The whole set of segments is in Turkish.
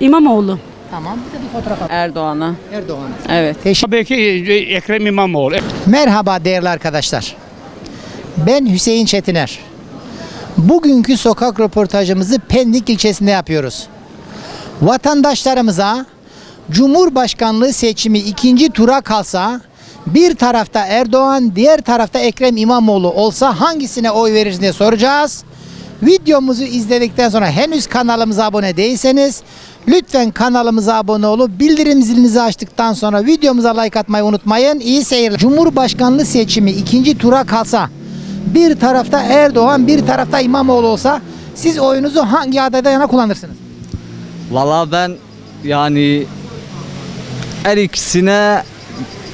İmamoğlu. Tamam. Bir de bir fotoğraf alalım. Erdoğan'a. Erdoğan. Evet. Teşekkür Tabii ki Ekrem İmamoğlu. Merhaba değerli arkadaşlar. Ben Hüseyin Çetiner. Bugünkü sokak röportajımızı Pendik ilçesinde yapıyoruz. Vatandaşlarımıza Cumhurbaşkanlığı seçimi ikinci tura kalsa bir tarafta Erdoğan, diğer tarafta Ekrem İmamoğlu olsa hangisine oy veririz diye soracağız. Videomuzu izledikten sonra henüz kanalımıza abone değilseniz lütfen kanalımıza abone olup bildirim zilinizi açtıktan sonra videomuza like atmayı unutmayın. İyi seyirler. Cumhurbaşkanlığı seçimi ikinci tura kalsa bir tarafta Erdoğan bir tarafta İmamoğlu olsa siz oyunuzu hangi adayda yana kullanırsınız? Valla ben yani her ikisine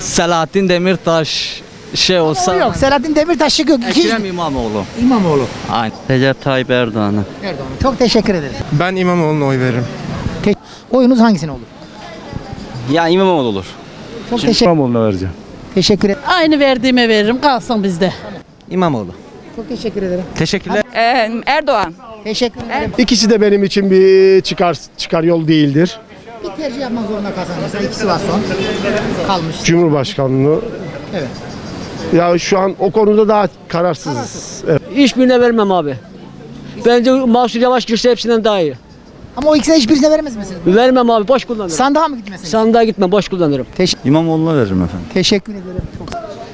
Selahattin Demirtaş şey olsa Yok Selahattin Demirtaş yok. Ekrem İmamoğlu. İmamoğlu. Aynen. Recep Tayyip Erdoğan'a. Erdoğan. Çok teşekkür ederiz. Ben İmamoğlu'na oy veririm. Te- oyunuz hangisine olur? Ya İmamoğlu olur. Çok teşekkür, İmamoğlu'na vereceğim. teşekkür ederim. Aynı verdiğime veririm kalsın bizde. İmamoğlu. Çok teşekkür ederim. Teşekkürler. Ee, Erdoğan. Teşekkür ederim. İkisi de benim için bir çıkar çıkar yol değildir. Bir tercih yapmak zorunda kalsan mesela ikisi var son. Kalmış. Cumhurbaşkanlığı. Evet. Ya şu an o konuda daha kararsızız. Evet. Hiçbirine vermem abi. Bence Mahsur Yavaş girse hepsinden daha iyi. Ama o ikisine hiçbirisine veremez misiniz? Vermem abi boş kullanırım. Sandığa mı gitmesin? Sandığa gitmem boş kullanırım. İmamoğlu'na veririm efendim. Teşekkür ederim. Çok,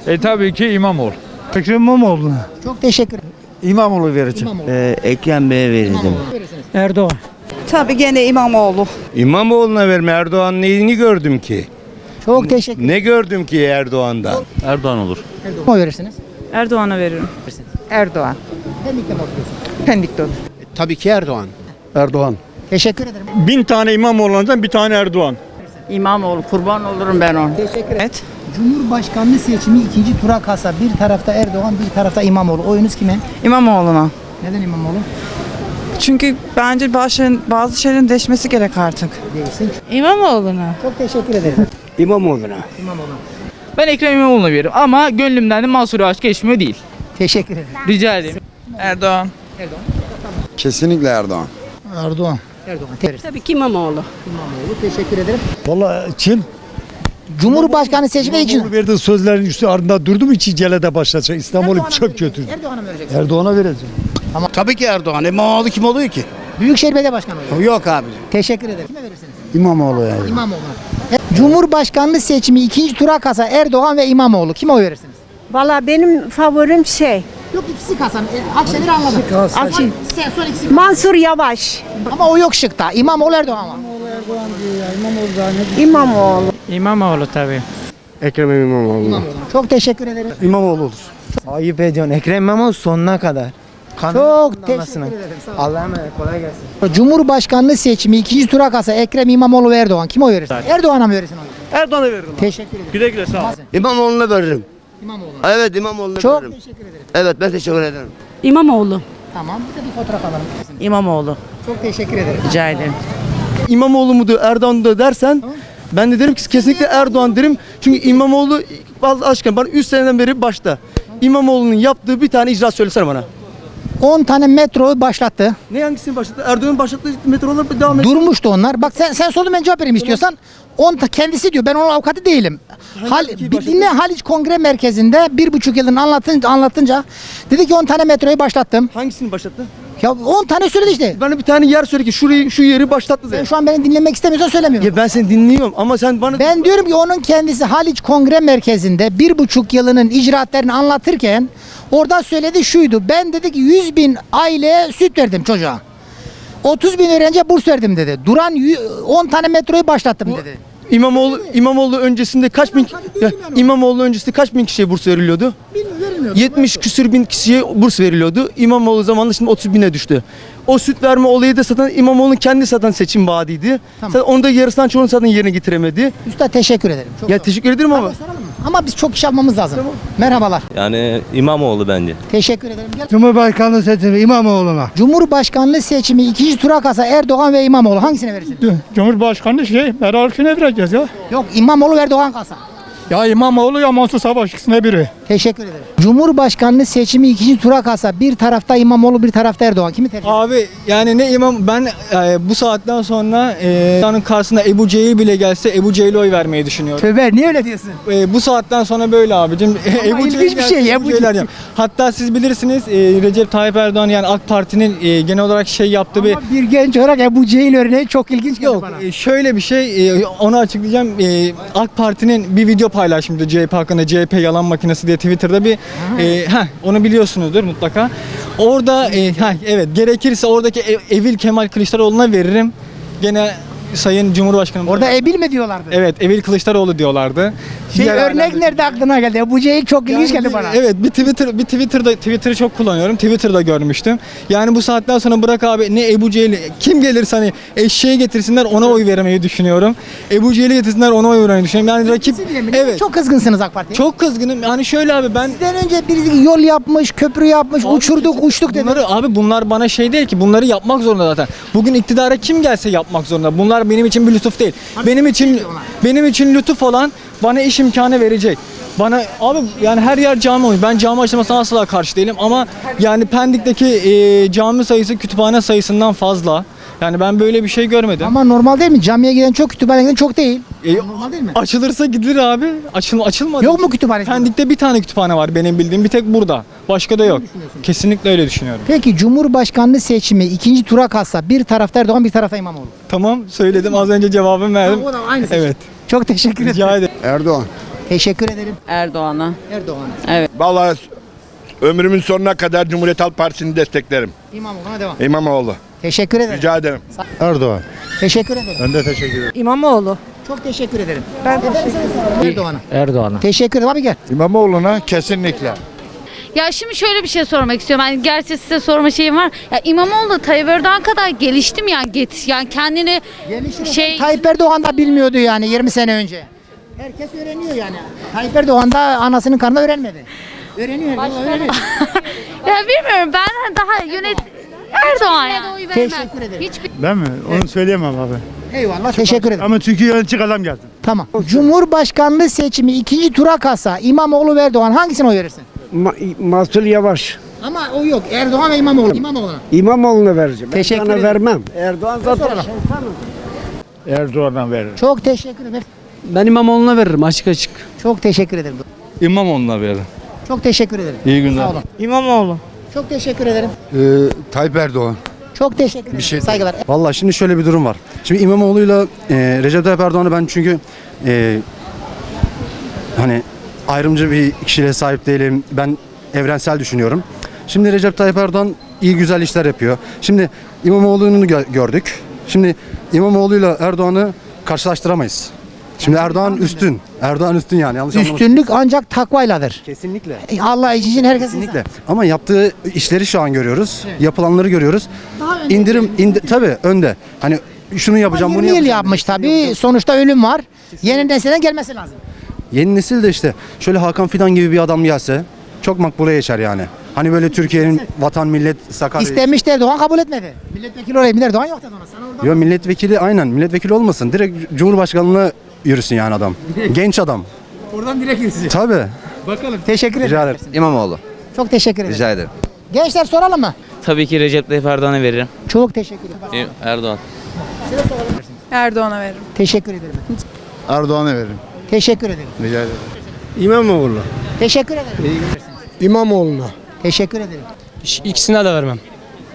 E tabii ki İmamoğlu. Ekrem İmamoğlu'na. çok teşekkür ederim. İmamoğlu vereceğim. İmamoğlu. Ee, Ekrem Bey'e vereceğim. Erdoğan. Tabii gene İmamoğlu. İmamoğlu'na verme Erdoğan neyini gördüm ki? Çok teşekkür Ne gördüm ki Erdoğan'dan? Erdoğan olur. ederim. Oy verirsiniz. Erdoğan'a veririm. Erdoğan. Pendik'te mi oturuyorsun? Pendik'te olur. Tabii ki Erdoğan. Erdoğan. Teşekkür ederim. Bin tane İmamoğlu'ndan bir tane Erdoğan. İmamoğlu. Kurban olurum ben ona. Teşekkür ederim. Cumhurbaşkanlığı seçimi ikinci tura kalsa bir tarafta Erdoğan bir tarafta İmamoğlu. Oyunuz kime? İmamoğlu'na. Neden İmamoğlu? Çünkü bence bazı, bazı şeylerin değişmesi gerek artık. Değilsin. İmamoğlu'na. Çok teşekkür ederim. İmamoğlu'na. İmamoğlu. Ben Ekrem İmamoğlu'na veririm ama gönlümden de Mansur Yavaş geçmiyor değil. Teşekkür ederim. Rica ederim. Erdoğan. Kesinlikle Erdoğan. Erdoğan. Erdoğan. Tabii ki İmamoğlu. İmamoğlu. Teşekkür ederim. Valla kim? Cumhurbaşkanı seçimi için. verdiği sözlerin üstü ardında durdu mu hiç celede başlayacak. İstanbul'u çok kötü. Erdoğan'a mı vereceksin? Erdoğan'a vereceğim. Tabii ki Erdoğan. İmamoğlu kim oluyor ki? Büyükşehir Belediye Başkanı olacak. Yok abi. Teşekkür ederim. Kime verirsiniz? İmamoğlu yani. İmamoğlu. Cumhurbaşkanlığı seçimi ikinci tura kalsa Erdoğan ve İmamoğlu. Kime oy verirsiniz? Valla benim favorim şey Yok ikisi kalsam. E, Akşener'i anladım. Akşener. Sen son ikisi. Mansur Yavaş, Ama o yok şıkta. İmamoğlu Erdoğan var. İmamoğlu. İmamoğlu tabii. Ekrem İmamoğlu. İmamoğlu. Çok teşekkür ederim. İmamoğlu olur. Ayıp ediyorsun. Ekrem İmamoğlu sonuna kadar. Çok teşekkür ederim. Allah'a emanet kolay gelsin. Cumhurbaşkanlığı seçimi ikinci tura kalsa Ekrem İmamoğlu ve Erdoğan. Kime oy verirsin? Erdoğan'a mı verirsin oyu? Erdoğan'a veririm. Teşekkür ederim. Güle güle sağ ol. İmamoğlu'na veririm. İmamoğlu'na. Evet İmamoğlu'na Çok veririm. teşekkür ederim. Evet ben teşekkür ederim. İmamoğlu. Tamam. Bir de bir fotoğraf alalım. İmamoğlu. Çok teşekkür ederim. Rica ederim. İmamoğlu mudur Erdoğan mudur dersen ben de derim ki kesinlikle Erdoğan derim. Çünkü İmamoğlu bazı aşkına bana 3 seneden beri başta. İmamoğlu'nun yaptığı bir tane icraat söylesene bana. 10 tane metro başlattı. Ne hangisini başlattı? Erdoğan'ın başlattığı metrolar devam ediyor. Durmuştu onlar. Bak sen sen sorun ben cevap vereyim istiyorsan. On ta- kendisi diyor. Ben onun avukatı değilim. Hal, bir dinle Haliç Kongre Merkezi'nde bir buçuk yılın anlatınca, anlatınca dedi ki 10 tane metroyu başlattım. Hangisini başlattı? Ya 10 tane söyledi işte. Bana bir tane yer söyle ki şurayı şu yeri başlattı Sen de. şu an beni dinlemek istemiyorsan söylemiyorum. Ya ben seni dinliyorum ama sen bana Ben diyorum ki onun kendisi Haliç Kongre Merkezi'nde bir buçuk yılının icraatlarını anlatırken orada söyledi şuydu. Ben dedi ki 100 bin aileye süt verdim çocuğa. 30 bin öğrenciye burs verdim dedi. Duran yü- 10 tane metroyu başlattım dedi. İmamoğlu İmamoğlu öncesinde kaç bin ya, İmamoğlu öncesinde kaç bin kişiye burs veriliyordu? 70 küsür bin kişiye burs veriliyordu. İmamoğlu zamanında şimdi 30 bine düştü. O süt verme olayı da zaten İmamoğlu'nun kendi zaten seçim vaadiydi. Tamam. Zaten onu da yarısından çoğunu zaten yerine getiremedi. Üstad teşekkür ederim. Çok Ya teşekkür ederim ama Ama biz çok iş yapmamız lazım. Merhabalar. Yani İmamoğlu bence. Teşekkür ederim. Gel. Cumhurbaşkanlığı seçimi İmamoğlu'na. Cumhurbaşkanlığı seçimi ikinci tura kalsa Erdoğan ve İmamoğlu hangisine verirsin? Cumhurbaşkanlığı şey Meral Akşener'e vereceğiz ya. Yok İmamoğlu ve Erdoğan kalsa. Ya İmamoğlu ya Mansur Savaş ikisine biri. Teşekkür ederim. Cumhurbaşkanlığı seçimi ikinci tura kalsa bir tarafta İmamoğlu bir tarafta Erdoğan. Kimi tercih? Abi yani ne imam ben e, bu saatten sonra e, onun karşısında Ebu Cehil bile gelse Ebu Cehil'e oy vermeyi düşünüyorum. Tövbe niye öyle diyorsun? E, bu saatten sonra böyle abicim. Ebu ilginç bir şey, gelse Ebu Cehil. Hatta siz bilirsiniz e, Recep Tayyip Erdoğan yani AK Parti'nin e, genel olarak şey yaptığı bir Ama bir genç olarak Ebu Cehil örneği çok ilginç geldi Yok bana. e, şöyle bir şey e, onu açıklayacağım. E, AK Parti'nin bir video paylaşmıştı CHP hakkında CHP yalan makinesi diye Twitter'da bir e, heh, onu biliyorsunuzdur mutlaka. Orada e, heh, evet gerekirse oradaki ev- Evil Kemal Kılıçdaroğlu'na veririm. Gene Sayın Cumhurbaşkanım. Orada Ebil mi diyorlardı? Evet Evil Kılıçdaroğlu diyorlardı. Şey Diğer örnek ailelerde- nerede aklına geldi? Ebu Cehil çok ilginç geldi bana. Evet bir Twitter bir Twitter'da Twitter'ı çok kullanıyorum. Twitter'da görmüştüm. Yani bu saatten sonra bırak abi ne Ebu Cehil kim gelirse hani eşeği getirsinler ona oy vermeyi düşünüyorum. Ebu Cehil'i getirsinler ona oy vermeyi düşünüyorum. Yani rakip evet. Çok Çok kızgınsınız AK Parti'ye. çok kızgınım. Yani şöyle abi ben Sizden önce birisi yol yapmış, köprü yapmış, uçurduk, uçtuk dedi. Bunları abi bunlar bana şey değil ki bunları yapmak zorunda zaten. Bugün iktidara kim gelse yapmak zorunda. Bunlar benim için bir lütuf değil. Benim için benim için lütuf olan bana iş imkanı verecek. Bana abi yani her yer cami olmuş. Ben cami açılmasına asla karşı değilim ama yani Pendik'teki e, cami sayısı kütüphane sayısından fazla. Yani ben böyle bir şey görmedim. Ama normal değil mi? Camiye giden çok, kütüphaneye giden çok değil. E, Normal değil mi? açılırsa gidilir abi. Açıl açılmadı. Yok mu kütüphane? Pendik'te bir tane kütüphane var benim bildiğim. Bir tek burada. Başka da yok. Kesinlikle öyle düşünüyorum. Peki Cumhurbaşkanlığı seçimi ikinci tura kalsa bir tarafta Erdoğan bir tarafta İmamoğlu. Tamam söyledim az önce cevabımı verdim. O da aynı seçim. Evet. Çok teşekkür ederim. Rica ederim. Erdoğan. Teşekkür ederim. Erdoğan'a. Erdoğan. Vallahi ömrümün sonuna kadar Cumhuriyet Halk Partisi'ni desteklerim. İmamoğlu'na devam. İmamoğlu. Teşekkür ederim. Rica ederim. Erdoğan. Teşekkür ederim. Ben de teşekkür ederim. İmamoğlu. Çok teşekkür ederim. Ben Erdoğan'a. Erdoğan'a. Teşekkür ederim abi gel. İmamoğlu'na kesinlikle. Ya şimdi şöyle bir şey sormak istiyorum. Yani gerçi size sorma şeyim var. Ya İmamoğlu Tayyip Erdoğan kadar geliştim yani get yani kendini şey Tayyip Erdoğan da bilmiyordu yani 20 sene önce. Herkes öğreniyor yani. Tayyip Erdoğan da anasının karnında öğrenmedi. Öğreniyor. vallahi öğreniyor. ya bilmiyorum ben daha yönet Erdoğan ya. Teşekkür ederim. Hiçbir Ben mi? Onu söyleyemem abi. Eyvallah. Teşekkür ederim. Ama Türkiye'den çık adam geldi. Tamam. Cumhurbaşkanlığı seçimi ikinci tura kalsa İmamoğlu ve Erdoğan hangisine oy verirsin? Mansur Yavaş. Ama o yok. Erdoğan ve İmamoğlu. İmamoğlu'na. İmamoğlu'na vereceğim. Teşekkür Erdoğan'a ederim. vermem. Erdoğan zaten Erdoğan'a verir. Çok teşekkür ederim. Ben İmamoğlu'na veririm açık açık. Çok teşekkür ederim. İmamoğlu'na veririm. Çok teşekkür ederim. İyi günler. Sağ olun. İmamoğlu. Çok teşekkür ederim. Ee, Tayyip Erdoğan. Çok teşekkür ederim. şey- Saygılar. Valla şimdi şöyle bir durum var. Şimdi İmamoğlu'yla e, Recep Tayyip Erdoğan'ı ben çünkü e, hani ayrımcı bir kişiliğe sahip değilim. Ben evrensel düşünüyorum. Şimdi Recep Tayyip Erdoğan iyi güzel işler yapıyor. Şimdi İmamoğlu'nu gö- gördük. Şimdi İmamoğlu'yla Erdoğan'ı karşılaştıramayız. Şimdi Erdoğan üstün. Erdoğan üstün yani yanlış anlamayın. Üstünlük ancak takvayladır. Kesinlikle. E, Allah için herkes Kesinlikle. Ama yaptığı işleri şu an görüyoruz. Yapılanları görüyoruz. Daha önde İndirim indi tabii önde. Hani şunu yapacağım, bunu 20 yıl yapacağım. yapmış tabii. Sonuçta ölüm var. Yeni nesilden gelmesi lazım. Yeni nesil de işte şöyle Hakan Fidan gibi bir adam gelse çok makbule geçer yani. Hani böyle Türkiye'nin vatan millet Sakarya. İstemişti Erdoğan kabul etmedi. Milletvekili olayım Erdoğan yok dedi ona. Sana orada Yo milletvekili aynen milletvekili olmasın. Direkt Cumhurbaşkanlığına yürüsün yani adam. Genç adam. oradan direkt yürüsün. Tabii. Bakalım. Teşekkür Rica ederim. ederim. İmamoğlu. Çok teşekkür ederim. Rica ederim. Gençler soralım mı? Tabii ki Recep Tayyip Erdoğan'a veririm. Çok teşekkür ederim. Erdoğan. Erdoğan'a veririm. Teşekkür ederim. Erdoğan'a veririm. Teşekkür ederim. Rica ederim. İmamoğlu. Teşekkür ederim. İmamoğlu'na. Teşekkür ederim. İkisine de vermem.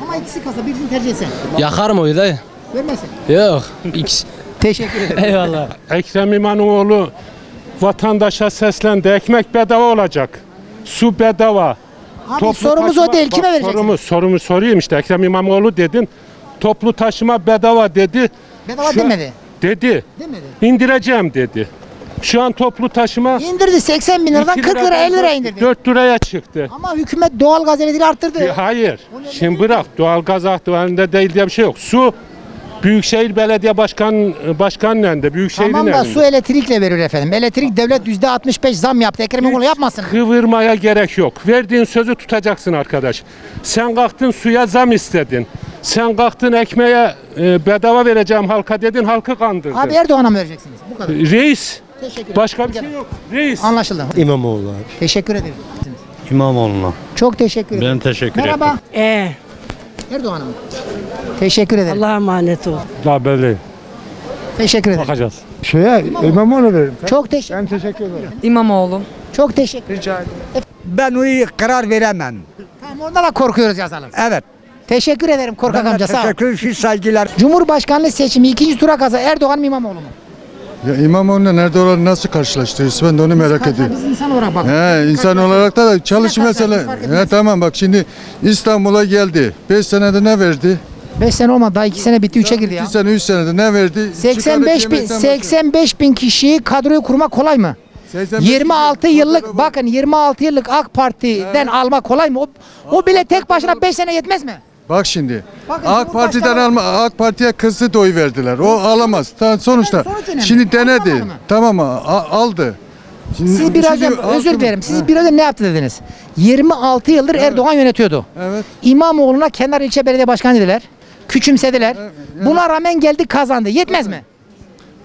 Ama ikisi kasa birini tercih etsen. Yakarım oyu dayı. Vermesin. Yok. İkisi. Teşekkür ederim. Eyvallah. Ekrem İmamoğlu vatandaşa seslendi. Ekmek bedava olacak. Su bedava. Abi sorumuz o değil. Kime vereceksin? Sorumu, sorumu sorayım işte. Ekrem İmamoğlu dedin. Toplu taşıma bedava dedi. Bedava Şu an- demedi. Dedi. Demedi. İndireceğim dedi. Şu an toplu taşıma İndirdi 80 bin liradan 40 lira 50 lira indirdi. 4 liraya çıktı. Ama hükümet doğal gaz ücretini arttırdı. Hayır. Şimdi bırak. Doğalgaz aktıvarında değil diye bir şey yok. Su Büyükşehir Belediye Başkan Başkan'ın elinde. Büyükşehir'in Tamam da elinde. su elektrikle veriyor efendim. Elektrik devlet %65 zam yaptı. Ekrem İmamoğlu yapmasın. Kıvırmaya gerek yok. Verdiğin sözü tutacaksın arkadaş. Sen kalktın suya zam istedin. Sen kalktın ekmeğe e, bedava vereceğim halka dedin halkı kandırdın. Abi Erdoğan'a mı vereceksiniz? Bu kadar. Reis Teşekkür ederim. Başka bir şey yok. Reis. Anlaşıldı. İmamoğlu abi. Teşekkür ederim. İmamoğlu'na. Çok teşekkür ederim. teşekkür Merhaba. Ee, Erdoğan'a mı? Teşekkür ederim. Allah'a emanet ol. Daha belli. Teşekkür ederim. Bakacağız. Şeye İmamoğlu veririm. Çok teşekkür Ben teşekkür ederim. İmamoğlu. Çok teşekkür ederim. Ben onu karar veremem. Tamam orada da korkuyoruz yazalım. Evet. Teşekkür ederim Korkak amca sağ ol. ederim. Saygılar. Cumhurbaşkanlığı seçimi ikinci tura kalsa Erdoğan mı İmamoğlu mu? Ya İmamoğlu'na nerede olan nasıl karşılaştırıyorsun? Ben de onu merak ediyorum. Biz insan olarak bak. He, insan olarak da çalış mesela. He, tamam bak şimdi İstanbul'a geldi. 5 senede ne verdi? 5 sene olmadı daha 2 sene bitti 3'e girdi ya. 2 sene 3 senede ne verdi? 85 bin, 85 bin kişiyi kadroyu kurmak kolay mı? 26 yıllık bakın 26 yıllık AK Parti'den almak kolay mı? O, o bile tek başına 5 sene yetmez mi? Bak şimdi. Bakın AK Parti'den alma AK Parti'ye kızdı da oy verdiler. O alamaz. Ta- sonuçta sonuç önemli. şimdi denedi. Alamadı mı? Tamam a- aldı. Şimdi- Siz biraz şimdi önce özür halkım- dilerim. Siz He, biraz önce ne yaptı dediniz? 26 yıldır Erdoğan yönetiyordu. Evet. İmamoğlu'na kenar ilçe belediye başkanı dediler. Küçümsediler. Buna rağmen geldi kazandı. Yetmez mi?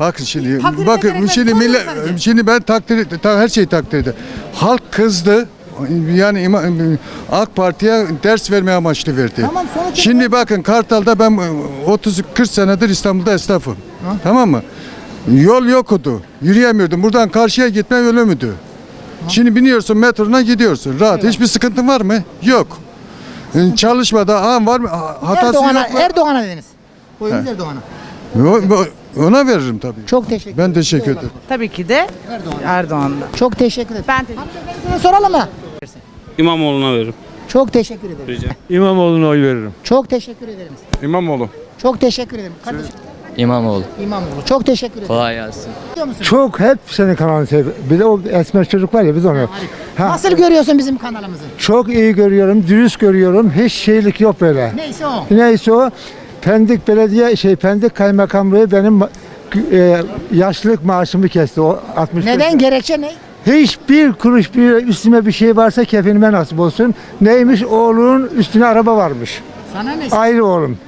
Bakın şimdi Takdir bakın ederek şimdi millet soruyorum sadece. şimdi ben takdir ta- her şeyi takdir ederim. Halk kızdı. Yani ima- AK Parti'ye ders vermeye amaçlı verdi. Tamam, Şimdi bakın Kartal'da ben 30 40 senedir İstanbul'da esnafım. Tamam mı? Yol yoktu. Yürüyemiyordum. Buradan karşıya gitme ölümüydü. Şimdi biniyorsun metrona gidiyorsun. Rahat. Hiçbir sıkıntın var mı? Yok. Ee, Çalışmada an var mı? Ha- Hatası Erdoğan'a yok mu? Erdoğan'a dediniz. Oyunuz Erdoğan'a. Ona veririm tabii. Çok teşekkür Ben teşekkür ederim. Tabii ki de Erdoğan'la. Çok teşekkür ederim. Ben teşekkür Sana soralım mı? İmamoğlu'na veririm. Çok teşekkür ederim. İmamoğlu'na oy veririm. Çok teşekkür ederim. İmamoğlu. Çok teşekkür ederim. Kardeşim İmamoğlu. İmamoğlu. Çok teşekkür ederim. Kolay gelsin. Biliyor musun? Çok hep senin kanalını seviyorum. Bir de o esmer çocuk var ya biz onu. Ha, Nasıl görüyorsun bizim kanalımızı? Çok iyi görüyorum, dürüst görüyorum. Hiç şeylik yok böyle. Neyse o. Neyse o Pendik Belediye şey Pendik Kaymakamlığı benim e, yaşlılık maaşımı kesti. O 60 Neden? Gerekçe ne? Hiçbir kuruş bir üstüme bir şey varsa kefenime nasip olsun. Neymiş? Oğlunun üstüne araba varmış. Sana ne? Ayrı oğlum.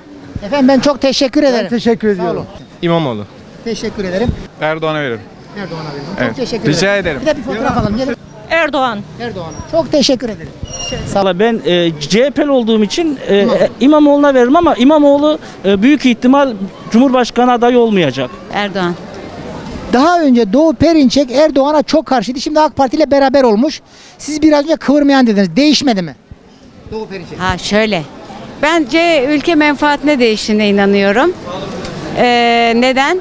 Efendim ben çok teşekkür Ben ederim. teşekkür Sağ ediyorum. olun. İmamoğlu. Teşekkür ederim. Erdoğan'a veririm. Erdoğan'a veriyorum. Evet. Çok teşekkür Rica ederim. ederim. Bir de bir fotoğraf alalım. Gelin. Erdoğan. Erdoğan'a. Çok teşekkür ederim. Valla ben e, CHP'li olduğum için e, e, İmamoğlu'na veririm ama İmamoğlu e, büyük ihtimal Cumhurbaşkanı adayı olmayacak. Erdoğan. Daha önce Doğu Perinçek Erdoğan'a çok karşıydı. Şimdi AK Parti ile beraber olmuş. Siz biraz önce kıvırmayan dediniz. Değişmedi mi? Doğu Perinçek. Ha şöyle. Bence ülke menfaatine değiştiğine inanıyorum. Ee, neden?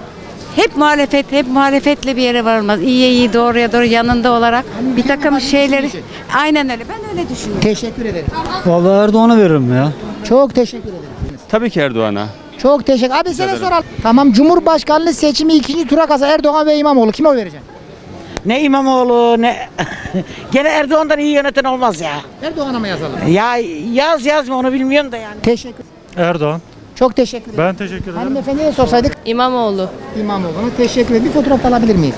Hep muhalefet, hep muhalefetle bir yere varılmaz. İyiye iyi, doğruya doğru yanında olarak bir takım şeyleri. Aynen öyle. Ben öyle düşünüyorum. Teşekkür ederim. Vallahi Erdoğan'a veririm ya. Çok teşekkür ederim. Tabii ki Erdoğan'a. Çok teşekkür. Abi sana soralım. Tamam Cumhurbaşkanlığı seçimi ikinci tura kalsa Erdoğan ve İmamoğlu kime oy vereceksin? Ne İmamoğlu ne... Gene Erdoğan'dan iyi yöneten olmaz ya. Erdoğan'a mı yazalım? Ya yaz yazma onu bilmiyorum da yani. Teşekkür. Erdoğan. Çok teşekkür ederim. Ben teşekkür ederim. Hanımefendiye sorsaydık İmamoğlu. İmamoğlu'na teşekkür ederim. Bir fotoğraf alabilir miyiz?